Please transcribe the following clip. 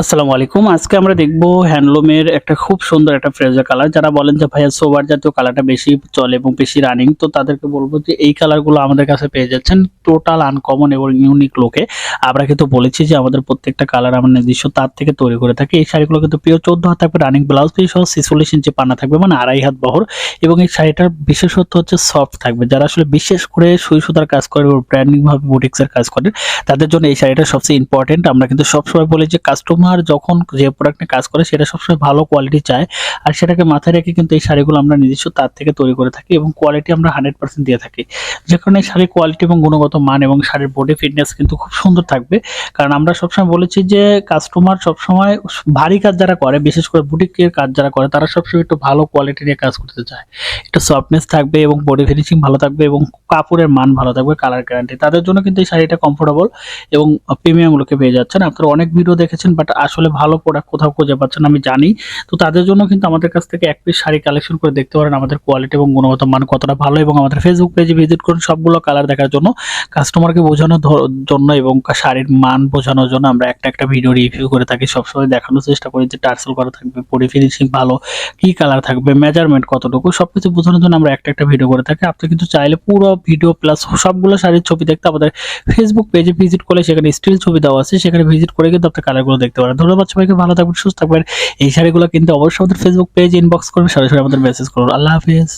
আসসালামু আলাইকুম। আজকে আমরা দেখব হ্যান্ডলুমের একটা খুব সুন্দর একটা ফ্রেজার কালার। যারা বলেন যে, ভাইয়া সোবার জাতীয় কালারটা বেশি চলে এবং বেশি রানিং তো তাদেরকে বলব যে, এই কালারগুলো আমাদের কাছে পেয়ে যাচ্ছেন টোটাল আনকমন এবং ইউনিক লোকে আমরা কিন্তু বলেছি যে, আমাদের প্রত্যেকটা কালার আমরা নিজস্ব তার থেকে তৈরি করে থাকি। এই শাড়িগুলো কিন্তু প্রিয় চোদ্দ হাত থাকবে রানিং ব্লাউজ পিস সহ ছিচল্লিশ ইঞ্চি পানা থাকবে মানে আড়াই হাত বহর। এবং এই শাড়িটার বিশেষত্ব হচ্ছে সফট থাকবে। যারা আসলে বিশেষ করে সুই সুতার কাজ করে ব্র্যান্ডিং ভাবে বুটিক্সের কাজ করে, তাদের জন্য এই শাড়িটা সবচেয়ে ইম্পর্টেন্ট আমরা কিন্তু সবসময় বলি যে কাস্টমার যখন যে প্রোডাক্ট কাজ করে, সেটা সবসময় ভালো কোয়ালিটি চায়। আর সেটাকে মাথায় রেখে কিন্তু এই শাড়িগুলো আমরা নিজস্ব তার থেকে তৈরি করে থাকি এবং কোয়ালিটি আমরা হান্ড্রেড পার্সেন্ট দিয়ে থাকি। যে কারণে শাড়ির কোয়ালিটি এবং গুণগত মান এবং শাড়ির বডি ফিটনেস কিন্তু খুব সুন্দর থাকবে। কারণ আমরা সবসময় বলেছি যে কাস্টমার সবসময় ভারী কাজ যারা করে, বিশেষ করে বুটিকের কাজ যারা করে, তারা সবসময় একটু ভালো কোয়ালিটি নিয়ে কাজ করতে চায়। একটু সফটনেস থাকবে এবং বডি ফিনিশিং ভালো থাকবে এবং কাপড়ের মান ভালো থাকবে কালার গ্যারান্টি তাদের জন্য কিন্তু এই শাড়িটা কমফোর্টেবল এবং প্রিমিয়াম লোকে পেয়ে যাচ্ছেন। আপনারা অনেক ভিডিও দেখেছেন বাট আসলে ভালো প্রোডাক্ট কোথাও খুঁজে পাচ্ছেন আমি জানি। তো তাদের জন্য কিন্তু আমাদের কাছ থেকে এক পিস শাড়ি কালেকশন করে দেখতে পারেন আমাদের কোয়ালিটি এবং গুণগত মান কতটা ভালো এবং আমাদের ফেসবুক পেজে ভিজিট করুন সবগুলো কালার দেখার জন্য। কাস্টমারকে বোঝানোর জন্য এবং শাড়ির মান বোঝানোর জন্য আমরা একটা একটা ভিডিও রিভিউ করে থাকি। সবসময় দেখানোর চেষ্টা করি যে টার্সেল করা থাকবে বডি ফিনিশিং ভালো, কি কালার থাকবে মেজারমেন্ট কতটুকু, সবকিছু বোঝানোর জন্য আমরা একটা একটা ভিডিও করে থাকি। আপনি কিন্তু চাইলে পুরো ভিডিও প্লাস সবগুলো শাড়ির ছবি দেখতে আমাদের ফেসবুক পেজে ভিজিট করলে সেখানে স্টিল ছবি দেওয়া আছে। সেখানে ভিজিট করে কিন্তু আপনার কালারগুলো দেখতে পারেন। ধন্যবাদ সবাইকে, ভালো থাকবেন, সুস্থ থাকবেন। এই শাড়িগুলো কিন্তু অবশ্যই আমাদের ফেসবুক পেজ ইনবক্স করবেন, সরাসরি আমাদের মেসেজ করুন। আল্লাহ হাফিজ।